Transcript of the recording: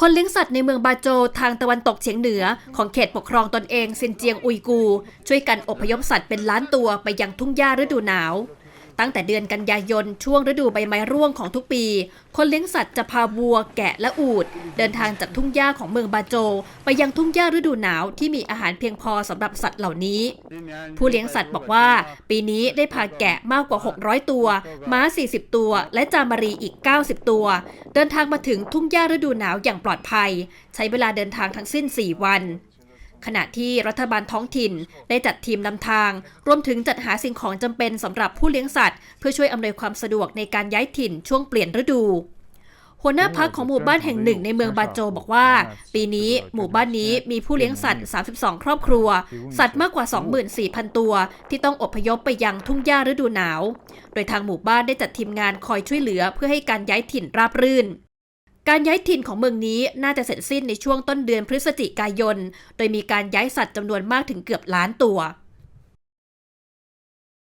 คนเลี้ยงสัตว์ในเมืองบาโจทางตะวันตกเฉียงเหนือ ของเขตปกครองตนเองซินเจียงอุยกู ช่วยกันอพยพสัตว์เป็นล้านตัวไปยังทุ่งหญ้าฤดูหนาว ตั้งแต่เดือนกันยายนช่วงฤดูใบไม้ร่วงของทุกปี คนเลี้ยงสัตว์จะพาวัว แกะและอูฐเดินทางจากทุ่งหญ้าของเมืองบาโจ ไปยังทุ่งหญ้าฤดูหนาวที่มีอาหารเพียงพอสำหรับสัตว์เหล่านี้ ผู้เลี้ยงสัตว์บอกว่า ปีนี้ได้พาแกะมากกว่า 600 ตัว ม้า 40 ตัว และจามารีอีก 90 ตัว เดินทางมาถึงทุ่งหญ้าฤดูหนาวอย่างปลอดภัย ใช้เวลาเดินทางทั้งสิ้น 4 วัน ขณะที่รัฐบาลท้องถิ่นได้จัดทีมนำทาง รวมถึงจัดหาสิ่งของจำเป็นสำหรับผู้เลี้ยงสัตว์ เพื่อช่วยอำนวยความสะดวกในการย้ายถิ่นช่วงเปลี่ยนฤดู หัวหน้าพักของหมู่บ้านแห่งหนึ่งในเมืองบาโจบอกว่า ปีนี้หมู่บ้านนี้มีผู้เลี้ยงสัตว์ 32 ครอบครัว สัตว์มากกว่า 24,000 ตัว ที่ต้องอพยพไปยังทุ่งหญ้าฤดูหนาว โดยทางหมู่บ้านได้จัดทีมงานคอยช่วยเหลือเพื่อให้การย้ายถิ่นราบรื่น การย้ายถิ่นของเมืองนี้น่าจะเสร็จสิ้นในช่วงต้นเดือนพฤศจิกายน โดยมีการย้ายสัตว์จำนวนมากถึงเกือบล้านตัว